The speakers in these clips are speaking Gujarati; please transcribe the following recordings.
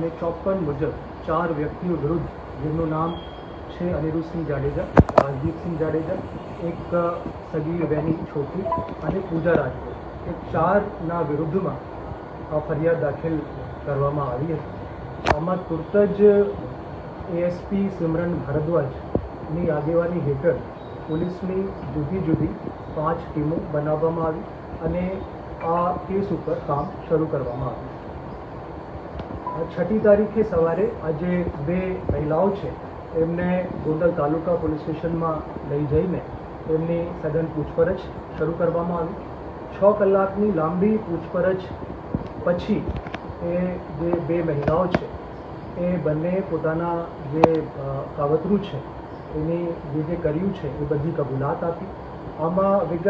અને ચોપન મુજબ ચાર વ્યક્તિઓ વિરુદ્ધ, જેમનું નામ છે અનિરુદ્ધસિંહ જાડેજા, રાજદીપસિંહ જાડેજા, એક સગી વહેની છોકરી અને પૂજા રાજપૂત. એ ચારના વિરુદ્ધમાં ફરિયાદ દાખલ કરવામાં આવી હતી. આમાં તુરત જ એએસપી સિમરન ભારદ્વાજની આગેવાની હેઠળ પોલીસની જુદી જુદી પાંચ ટીમો બનાવવામાં આવી અને આ કેસ ઉપર કામ શરૂ કરવામાં આવ્યું. છઠ્ઠી તારીખે સવારે આજે બે મહિલાઓ છે, એમને ગોંડલ તાલુકા પોલીસ સ્ટેશનમાં લઈ જઈને એમની સઘન પૂછપરછ શરૂ કરવામાં આવી. છ કલાકની લાંબી પૂછપરછ પછી એ જે બે મહિલાઓ છે, એ બંને પોતાના જે કાવતરું છે, એની જે જે કર્યું છે, એ બધી કબૂલાત આપી. આમાં વિગત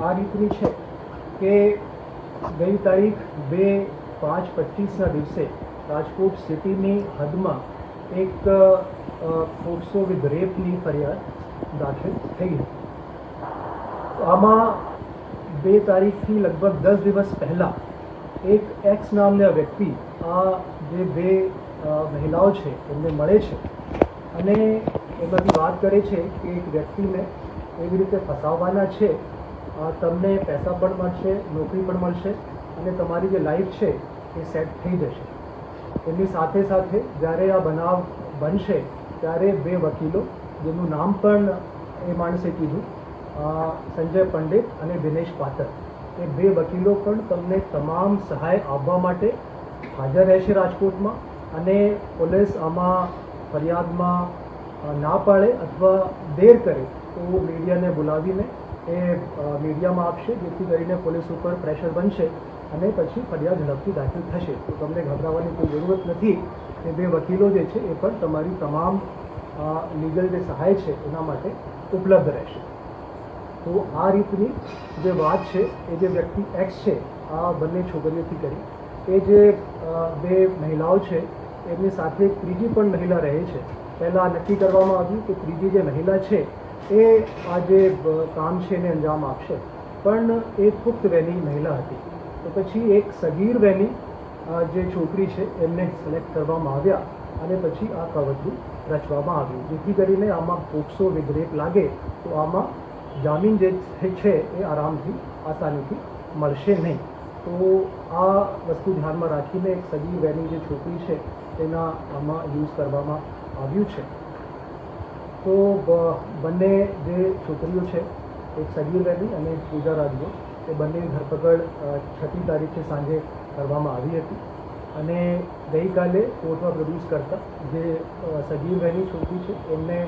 આ રીતની છે કે ગઈ તારીખ બે પાંચ પચીસના દિવસે રાજકોટ સિટીની હદમાં એક પોક્સો વિથ રેપની ફરિયાદ દાખલ થઈ હતી. આમાં બે તારીખથી લગભગ દસ દિવસ પહેલાં એક એક્સ નામના વ્યક્તિ, આ જે બે મહિલાઓ છે, એમને મળે છે અને એમાંથી વાત કરે છે કે એક વ્યક્તિને એવી રીતે ફસાવવાના છે તમને પૈસા પણ મળશે, નોકરી પણ મળશે અને તમારી જે લાઈફ છે, એ સેટ થઈ જશે. એમની સાથે સાથે જ્યારે આ બનાવ બનશે, ત્યારે બે વકીલો, જેનું નામ પણ એ માણસે કીધું સંજય પંડિત અને દિનેશ પાતર, એ બે વકીલો પણ તમને તમામ સહાય આપવા માટે હાજર રહેશે રાજકોટમાં અને પોલીસ આમાં ફરિયાદમાં ના પાડે અથવા દેર કરે, તો મીડિયાને બોલાવીને એ મીડિયામાં આપશે, જેથી કરીને પોલીસ ઉપર પ્રેશર બનશે અને પછી ફરિયાદ ઝડપથી દાખલ થશે. તો તમને ગભરાવાની કોઈ જરૂરત નથી. એ બે વકીલો જે છે, એ પણ તમારી તમામ લીગલ જે સહાય છે, એના માટે ઉપલબ્ધ રહેશે. તો આ રીતની જે વાત છે, એ જે વ્યક્તિ એક્સ છે, આ બંને છોકરીઓથી કરી, એ જે બે મહિલાઓ છે, એમની સાથે ત્રીજી પણ મહિલા રહે છે. પહેલાં નક્કી કરવામાં આવ્યું કે ત્રીજી જે મહિલા છે એ આ જે કામ છે એને અંજામ આપશે. પણ એ પુખ્ત વહેલી મહિલા હતી. તો પછી એક સગીર વહેલી જે છોકરી છે, એમને સિલેક્ટ કરવામાં આવ્યા અને પછી આ કવચું રચવામાં આવ્યું. જેથી કરીને આમાં પોક્સો વિગ્રેપ લાગે, તો આમાં જામીન જે છે એ આરામથી, આસાનીથી મળશે નહીં. તો આ વસ્તુ ધ્યાનમાં રાખીને એક સગી વહેલી જે છોકરી છે, તેના આમાં યુઝ કરવામાં આવ્યું છે. તો બંને જે છોકરીઓ છે, એક સગીર વહેલી અને પૂજા રાજગો એ બંનેની ધરપકડ છઠ્ઠી તારીખે સાંજે કરવામાં આવી હતી. અને ગઈકાલે કોર્ટમાં પ્રોડ્યુસ કરતા જે સગીર વહેલી છોકરી છે, એમને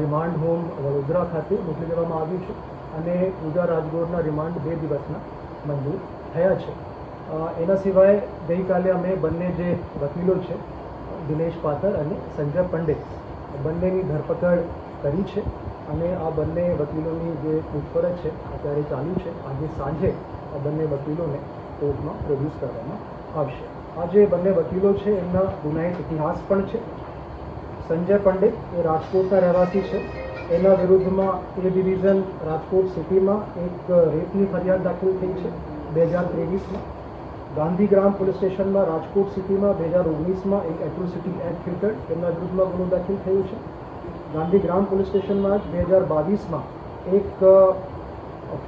રિમાન્ડ હોમ વડોદરા ખાતે મોકલી દેવામાં આવ્યું છે અને પૂજા રાજગોરના રિમાન્ડ બે દિવસના મંજૂર થયા છે. એના સિવાય ગઈકાલે અમે બંને જે વકીલો છે, દિનેશ પાતર અને સંજય પંડિત બંનેની ધરપકડ કરી છે અને આ બંને વકીલોની જે પૂછપરછ છે અત્યારે ચાલુ છે. આજે સાંજે આ બંને વકીલોને કોર્ટમાં પ્રોડ્યુસ કરવામાં આવશે. આ જે બંને વકીલો છે, એમના ગુનાહિત ઇતિહાસ પણ છે. સંજય પંડિત એ રાજકોટના રહેવાસી છે. એના વિરુદ્ધમાં એ ડિવિઝન રાજકોટ સિટીમાં એક રેપની ફરિયાદ દાખલ થઈ છે, બે હજાર ત્રેવીસમાં. ગાંધીગ્રામ પોલીસ સ્ટેશનમાં રાજકોટ સિટીમાં બે હજાર ઓગણીસમાં એક એટ્રોસિટી એક્ટ હેઠળ તેમના વિરુદ્ધમાં ગુનો દાખલ થયો છે. ગાંધીગ્રામ પોલીસ સ્ટેશનમાં જ બે હજાર બાવીસમાં એક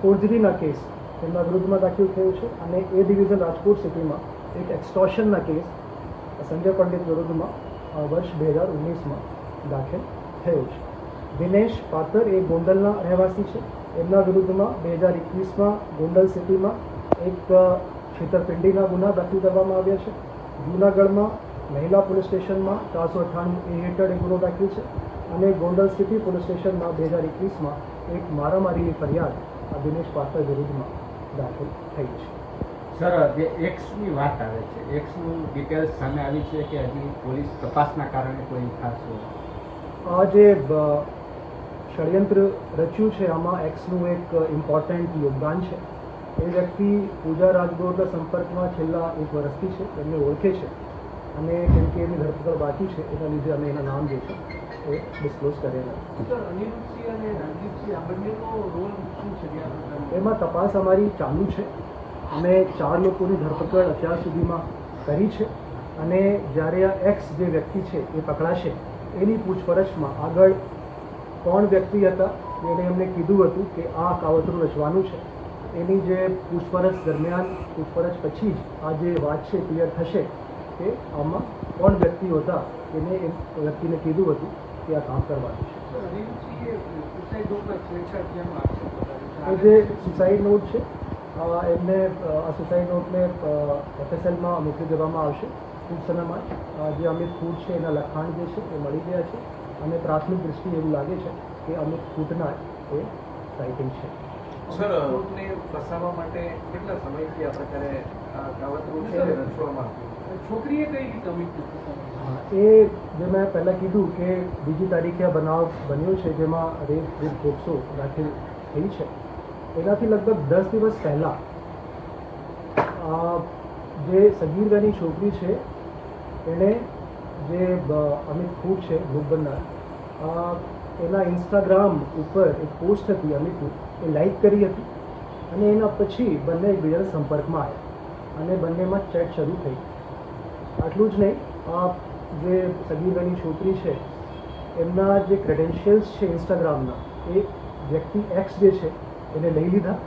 ફોર્જરીના કેસ તેમના વિરુદ્ધમાં દાખલ થયો છે અને એ ડિવિઝન રાજકોટ સિટીમાં એક એક્સટોશનના કેસ સંજય પંડિત વિરુદ્ધમાં વર્ષ બે હજાર ઓગણીસમાં દાખલ થયો છે. દિનેશ પાતર એ ગોંડલના રહેવાસી છે. એમના વિરુદ્ધમાં બે હજાર એકવીસમાં ગોંડલ સિટીમાં એક છેતરપિંડીના ગુના દાખલ કરવામાં આવ્યા છે. જૂનાગઢમાં મહિલા પોલીસ સ્ટેશનમાં ચારસો અઠ્ઠાણું એ હેઠળ એક ગુનો દાખલ છે અને ગોંડલ સિટી પોલીસ સ્ટેશનમાં બે હજાર એકવીસમાં એક મારામારીની ફરિયાદ આ દિનેશ પાત્ર વિરુદ્ધમાં દાખલ થઈ છે. સર જે એક્સની વાત આવે છે એક્સનું ડિટેલ્સ સામે આવી છે કે હજી પોલીસ તપાસના કારણે કોઈ ખાસ આ જે ષડયંત્ર રચ્યું છે આમાં એક્સનું એક ઇમ્પોર્ટન્ટ યોગદાન છે. એ વ્યક્તિ પૂજા રાજગોરના સંપર્કમાં છેલ્લા એક વર્ષથી છે એમને ઓળખે છે અને કેમ કે એમની ધરપકડ બાકી છે એના લીધે અમે એના નામ જે છે એ ડિસ્ક્લોઝ કરેલા. એમાં તપાસ અમારી ચાલુ છે. અમે ચાર લોકોની ધરપકડ અત્યાર સુધીમાં કરી છે અને જ્યારે આ એક્સ જે વ્યક્તિ છે એ પકડાશે એની પૂછપરછમાં આગળ કોણ વ્યક્તિ હતા એને એમને કીધું હતું કે આ કાવતરું રચવાનું છે. એની જે પૂછપરછ દરમિયાન પૂછપરછ પછી જ આ જે વાત છે ક્લિયર થશે કે આમાં કોણ વ્યક્તિઓ હતા એને એ વ્યક્તિને કીધું હતું કે આ કામ કરવાનું છે. જે સુસાઇડ નોટ છે? એમને આ સુસાઇડ નોટને એફએસએલમાં મોકલી દેવામાં આવશે ટૂંક સમયમાં. જે અમિત ફૂડ છે એના લખાણ જે છે એ મળી ગયા છે. અને પ્રાથમિક દ્રષ્ટિએ એવું લાગે છે કે અમિત ફૂડના એ રાઇટિંગ છે. સર, ફસાવવા માટે કેટલા સમયથી આ પ્રકારે કાવતરું છે એ રચવામાં છોકરીએ કઈ રીતે અમિતને એ જે મેં પહેલાં કીધું કે બીજી તારીખે આ બનાવ બન્યો છે જેમાં રેપ રેપ પોક્સો દાખલ થઈ છે. એનાથી લગભગ દસ દિવસ પહેલાં જે સગીરગાની છોકરી છે એણે જે અમિત ખૂબ છે ભોગ બનનાર એના ઇન્સ્ટાગ્રામ ઉપર એક પોસ્ટ હતી અમિતની. એ લાઈક કરી હતી અને એના પછી બંને એકબીજાના સંપર્કમાં આવ્યા અને બંનેમાં ચેટ શરૂ થઈ. આટલું જ નહીં જે સગીરગાની છોકરી છે, એમના જે ક્રેડેન્શિયલ્સ છે ઇન્સ્ટાગ્રામના એ વ્યક્તિ એક્સ જે છે, એને લઈ લીધા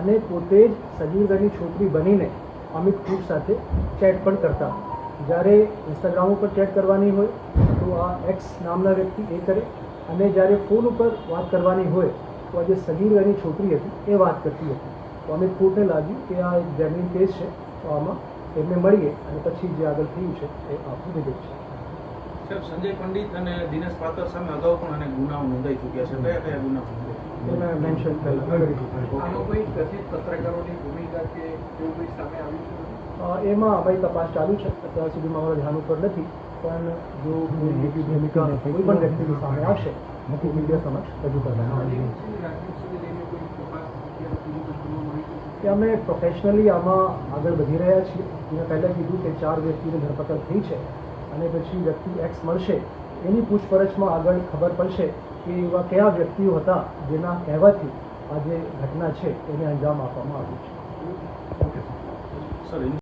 અને પોતે જ સગીરગાની છોકરી બનીને અમિત ફૂડ સાથે ચેટ પણ કરતા. જ્યારે ઇન્સ્ટાગ્રામ ઉપર ચેટ કરવાની હોય, તો આ એક્સ નામના વ્યક્તિ એ કરે અને જ્યારે ફોન ઉપર વાત કરવાની હોય તો આ જે સગીરગાની છોકરી હતી એ વાત કરતી હતી. તો અમે કોર્ટને લાગ્યું કે આ એક જેન્યુઇન કેસ છે તો આમાં એમને મળીએ અને પછી જે આગળ થયું છે એ આપણું વિગત છે. સાહેબ સંજય પંડિત અને દિનેશ પાત્ર સામે અગાઉ પણ અને ગુનાઓ નોંધાઈ ચૂક્યા છે. કયા કયા ગુના એ મેં મેન્શન કોઈ કથિત પત્રકારોની ભૂમિકા કે એવું કોઈ સામે આવ્યું છે? એમાં અમારી તપાસ ચાલુ છે. અત્યાર સુધીમાં અમારા ધ્યાન ઉપર નથી પણ જો કોઈ ભૂમિકા કોઈ પણ વ્યક્તિની સામે આવશે નથી મીડિયા સમક્ષ રજૂ કરવામાં આવી છે? કે અમે પ્રોફેશનલી આમાં આગળ વધી રહ્યા છીએ મેં પહેલાં કીધું કે ચાર વ્યક્તિની ધરપકડ થઈ છે અને પછી વ્યક્તિ એક્સ મળશે એની પૂછપરછમાં આગળ ખબર પડશે કે એવા કયા વ્યક્તિઓ હતા જેના કહેવાથી આ જે ઘટના છે એને અંજામ આપવામાં આવ્યું છે સર